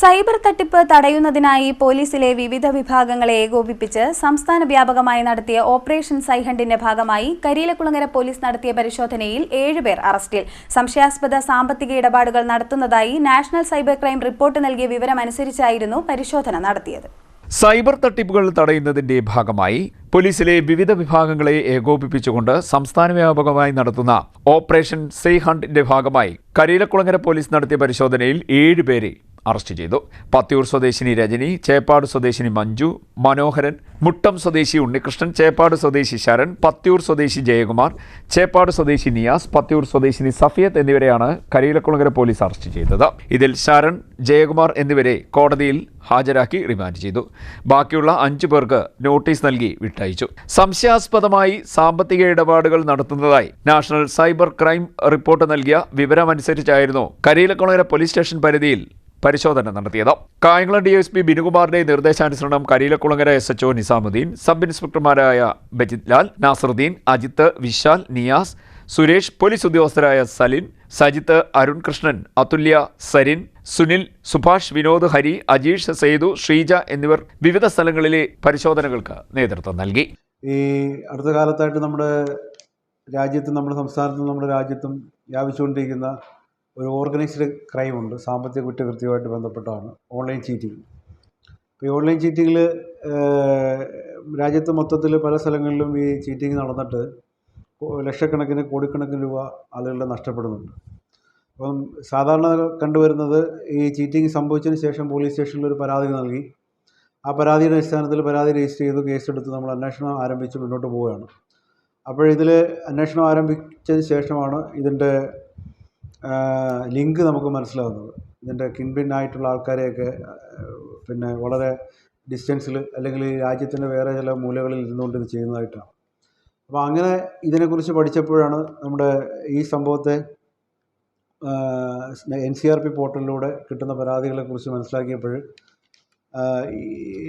Cyber തട്ടിപ്പ് തടയുന്നതിനായി പോലീസിലെ വിവിധ വിഭാഗങ്ങളെ ഏകോപിപ്പിച്ച് സംസ്ഥാന വ്യാപകമായി നടത്തിയ ഓപ്പറേഷൻ സൈഹണ്ടിന്റെ ഭാഗമായി കരിയിലക്കുളങ്ങര പോലീസ് നടത്തിയ പരിശോധനയിൽ ഏഴുപേർ അറസ്റ്റിൽ. സംശയാസ്പദ സാമ്പത്തിക ഇടപാടുകൾ നടത്തുന്നതായി നാഷണൽ സൈബർ ക്രൈം റിപ്പോർട്ട് നൽകിയ വിവരമനുസരിച്ചായിരുന്നു പരിശോധന നടത്തിയത്. സൈബർ തട്ടിപ്പുകൾ തടയുന്നതിന്റെ ഭാഗമായി പോലീസിലെ വിവിധ വിഭാഗങ്ങളെ ഏകോപിപ്പിച്ചുകൊണ്ട് സംസ്ഥാന വ്യാപകമായി നടത്തുന്ന ഓപ്പറേഷൻ സേ ഹണ്ടിന്റെ ഭാഗമായി കരിയിലക്കുളങ്ങര പോലീസ് നടത്തിയ പരിശോധനയിൽ ഏഴുപേരെ അറസ്റ്റ് ചെയ്തു. പത്തിയൂർ സ്വദേശിനി രജനി ചേപ്പാട് സ്വദേശിനി മഞ്ജു മനോഹരൻ മുട്ടം സ്വദേശി ഉണ്ണികൃഷ്ണൻ ചേപ്പാട് സ്വദേശി ശരൺ പത്തിയൂർ സ്വദേശി ജയകുമാർ ചേപ്പാട് സ്വദേശി നിയാസ് പത്തിയൂർ സ്വദേശിനി സഫിയത്ത് എന്നിവരെയാണ് കരിയിലക്കുളങ്ങര പോലീസ് അറസ്റ്റ് ചെയ്തത്. ഇതിൽ ശരൺ ജയകുമാർ എന്നിവരെ കോടതിയിൽ ഹാജരാക്കി റിമാൻഡ് ചെയ്തു. ബാക്കിയുള്ള അഞ്ചു പേർക്ക് നോട്ടീസ് നൽകി വിട്ടയച്ചു. സംശയാസ്പദമായി സാമ്പത്തിക ഇടപാടുകൾ നടത്തുന്നതായി നാഷണൽ സൈബർ ക്രൈം റിപ്പോർട്ട് നൽകിയ വിവരമനുസരിച്ചായിരുന്നു കരിയിലക്കുളങ്ങര പോലീസ് സ്റ്റേഷൻ പരിധിയിൽ പരിശോധന നടത്തിയത്. കായംകുളം ഡി എസ് പി ബിനുകുമാറിന്റെ നിർദ്ദേശാനുസരണം Kariyilakulangara S H O Nizamuddin sub ഇൻസ്പെക്ടർമാരായ Bajith Lal Nasaruddin Ajith Vishal Niyas Suresh police ഉദ്യോഗസ്ഥരായ സലിൻ സജിത്ത് അരുൺ കൃഷ്ണൻ അതുല്യ സരിൻ സുനിൽ സുഭാഷ് വിനോദ് ഹരി അജീഷ് സേതു ശ്രീജ എന്നിവർ വിവിധ സ്ഥലങ്ങളിലെ പരിശോധനകൾക്ക് നേതൃത്വം നൽകി. ഈ അടുത്ത കാലത്തായിട്ട് നമ്മുടെ രാജ്യത്തും നമ്മുടെ സംസ്ഥാനത്തും നമ്മുടെ രാജ്യത്തും വ്യാപിച്ചുകൊണ്ടിരിക്കുന്ന ഒരു ഓർഗനൈസ്ഡ് ക്രൈം ഉണ്ട് സാമ്പത്തിക കുറ്റകൃത്യവുമായിട്ട് ബന്ധപ്പെട്ടാണ് ഓൺലൈൻ ചീറ്റിംഗ്. ഈ ഓൺലൈൻ ചീറ്റിങ്ങിൽ രാജ്യത്ത് മൊത്തത്തിൽ പല സ്ഥലങ്ങളിലും ഈ ചീറ്റിംഗ് നടന്നിട്ട് ലക്ഷക്കണക്കിന് കോടിക്കണക്കിന് രൂപ ആളുകളുടെ നഷ്ടപ്പെടുന്നുണ്ട്. അപ്പം സാധാരണ കണ്ടുവരുന്നത് ഈ ചീറ്റിംഗ് സംഭവിച്ചതിന് ശേഷം പോലീസ് സ്റ്റേഷനിൽ ഒരു പരാതി നൽകി. ആ പരാതിയുടെ അടിസ്ഥാനത്തിൽ പരാതി രജിസ്റ്റർ ചെയ്തു കേസെടുത്ത് നമ്മൾ അന്വേഷണം ആരംഭിച്ച് മുന്നോട്ട് പോവുകയാണ്. അപ്പോഴിതിൽ അന്വേഷണം ആരംഭിച്ചതിന് ശേഷമാണ് ഇതിന്റെ ലിങ്ക് നമുക്ക് മനസ്സിലാകുന്നത് ഇതിന്റെ കിൻപിൻ ആയിട്ടുള്ള ആൾക്കാരെയൊക്കെ പിന്നെ വളരെ ഡിസ്റ്റൻസിൽ അല്ലെങ്കിൽ രാജ്യത്തിന്റെ വേറെ ചില മൂലകളിൽ ഇരുന്നുകൊണ്ട് ഇത് ചെയ്യുന്നതായിട്ടാണ്. അപ്പോൾ അങ്ങനെ ഇതിനെക്കുറിച്ച് പഠിച്ചപ്പോഴാണ് നമ്മുടെ ഈ സംഭവത്തെ എൻ സി ആർ പി പോർട്ടലിലൂടെ കിട്ടുന്ന പരാതികളെക്കുറിച്ച് മനസ്സിലാക്കിയപ്പോൾ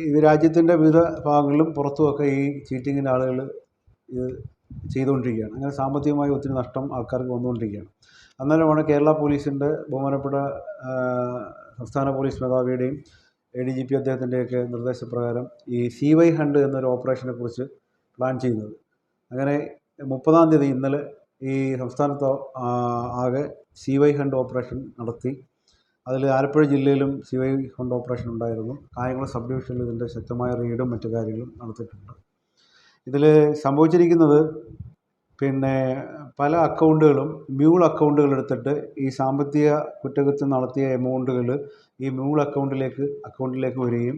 ഈ രാജ്യത്തിന്റെ വിവിധ ഭാഗങ്ങളിലും പുറത്തുമൊക്കെ ഈ ചീറ്റിങ്ങിന്റെ ആളുകൾ ഇത് ചെയ്തുകൊണ്ടിരിക്കുകയാണ്. അങ്ങനെ സാമ്പത്തികമായി ഒത്തിരി നഷ്ടം ആൾക്കാർക്ക് വന്നുകൊണ്ടിരിക്കുകയാണ്. അന്നേരമാണ് കേരള പോലീസിന്റെ ബഹുമാനപ്പെട്ട സംസ്ഥാന പോലീസ് മേധാവിയുടെയും എ ഡി ജി പി അദ്ദേഹത്തിന്റെയൊക്കെ നിർദ്ദേശപ്രകാരം ഈ സി വൈ ഹണ്ട് എന്നൊരു ഓപ്പറേഷനെ കുറിച്ച് പ്ലാൻ ചെയ്യുന്നത്. അങ്ങനെ മുപ്പതാം തീയതി ഇന്നലെ ഈ സംസ്ഥാനത്ത് ആകെ സി വൈ ഹണ്ട് ഓപ്പറേഷൻ നടത്തി. അതിൽ ആലപ്പുഴ ജില്ലയിലും സി വൈ ഹണ്ട് ഓപ്പറേഷൻ ഉണ്ടായിരുന്നു. കായംകുളം സബ് ഡിവിഷനിൽ ഇതിന്റെ ശക്തമായ റെയ്ഡും മറ്റു കാര്യങ്ങളും നടത്തിയിട്ടുണ്ട്. ഇതിൽ സംഭവിച്ചിരിക്കുന്നത് പിന്നെ പല അക്കൗണ്ടുകളും മ്യൂൾ അക്കൗണ്ടുകൾ എടുത്തിട്ട് ഈ സാമ്പത്തിക കുറ്റകൃത്യം നടത്തിയ എമൗണ്ടുകൾ ഈ മ്യൂൾ അക്കൗണ്ടിലേക്ക് അക്കൗണ്ടിലേക്ക് വരികയും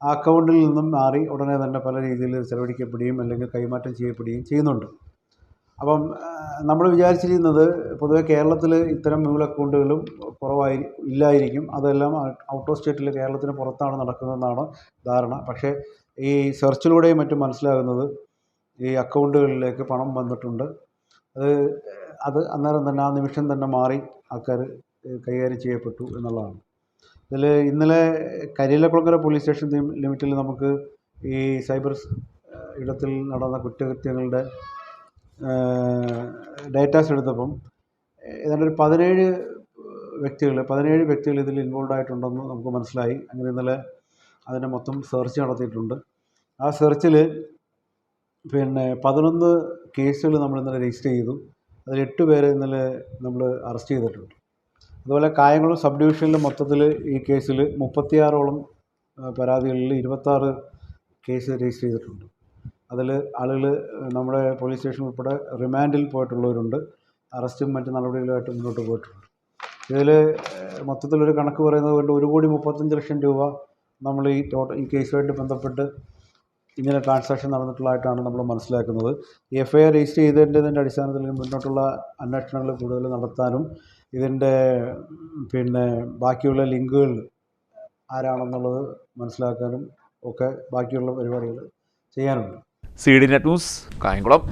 ആ അക്കൗണ്ടിൽ നിന്നും മാറി ഉടനെ തന്നെ പല രീതിയിൽ ചെലവഴിക്കപ്പെടുകയും അല്ലെങ്കിൽ കൈമാറ്റം ചെയ്യപ്പെടുകയും ചെയ്യുന്നുണ്ട്. അപ്പം നമ്മൾ വിചാരിച്ചിരിക്കുന്നത് പൊതുവേ കേരളത്തിൽ ഇത്തരം മ്യൂൾ അക്കൗണ്ടുകളും കുറവായി ഇല്ലായിരിക്കും. അതെല്ലാം ഔട്ട് ഓഫ് സ്റ്റേറ്റിൽ കേരളത്തിന് പുറത്താണ് നടക്കുന്നതെന്നാണ് ധാരണ. പക്ഷേ ഈ സെർച്ചിലൂടെയും മറ്റും മനസ്സിലാകുന്നത് ഈ അക്കൗണ്ടുകളിലേക്ക് പണം വന്നിട്ടുണ്ട്. അത് അത് അന്നേരം തന്നെ ആ നിമിഷം തന്നെ മാറി ആൾക്കാർ കൈകാര്യം ചെയ്യപ്പെട്ടു എന്നുള്ളതാണ്. ഇതിൽ ഇന്നലെ കരിയിലക്കുളങ്ങര പോലീസ് സ്റ്റേഷൻ ലിമിറ്റിൽ നമുക്ക് ഈ സൈബർ ഇടത്തിൽ നടന്ന കുറ്റകൃത്യങ്ങളുടെ ഡേറ്റാസ് എടുത്തപ്പം ഏതാണ്ട് ഒരു പതിനേഴ് വ്യക്തികൾ പതിനേഴ് വ്യക്തികൾ ഇതിൽ ഇൻവോൾവ് ആയിട്ടുണ്ടെന്ന് നമുക്ക് മനസ്സിലായി. അങ്ങനെ ഇന്നലെ അതിനെ മൊത്തം സെർച്ച് നടത്തിയിട്ടുണ്ട്. ആ സെർച്ചിൽ പിന്നെ പതിനൊന്ന് കേസുകൾ നമ്മൾ ഇന്നലെ രജിസ്റ്റർ ചെയ്തു. അതിൽ എട്ട് പേരെ ഇന്നലെ നമ്മൾ അറസ്റ്റ് ചെയ്തിട്ടുണ്ട്. അതുപോലെ കായംകുളം സബ് ഡിവിഷനിൽ മൊത്തത്തിൽ ഈ കേസിൽ മുപ്പത്തിയാറോളം പരാതികളിൽ ഇരുപത്താറ് കേസ് രജിസ്റ്റർ ചെയ്തിട്ടുണ്ട്. അതിൽ ആളുകൾ നമ്മുടെ പോലീസ് സ്റ്റേഷൻ ഉൾപ്പെടെ റിമാൻഡിൽ പോയിട്ടുള്ളവരുണ്ട്. അറസ്റ്റും മറ്റ് നടപടികളുമായിട്ട് മുന്നോട്ട് പോയിട്ടുണ്ട്. ഇതിൽ മൊത്തത്തിലൊരു കണക്ക് പറയുന്നത് കൊണ്ട് ഒരു കോടി മുപ്പത്തഞ്ച് ലക്ഷം രൂപ നമ്മൾ ഈ ടോട്ടൽ ഈ കേസുമായിട്ട് ബന്ധപ്പെട്ട് ഇങ്ങനെ ട്രാൻസാക്ഷൻ നടന്നിട്ടുള്ളതായിട്ടാണ് നമ്മൾ മനസ്സിലാക്കുന്നത്. എഫ് ഐ ആർ രജിസ്റ്റർ ചെയ്തതിന്റെ അടിസ്ഥാനത്തിൽ മുന്നോട്ടുള്ള അന്വേഷണങ്ങൾ കൂടുതൽ നടത്താനും ഇതിന്റെ പിന്നെ ബാക്കിയുള്ള ലിങ്കുകൾ ആരാണെന്നുള്ളത് മനസ്സിലാക്കാനും ഒക്കെ ബാക്കിയുള്ള പരിപാടികൾ ചെയ്യാനുണ്ട്. C D net news Kayamkulam.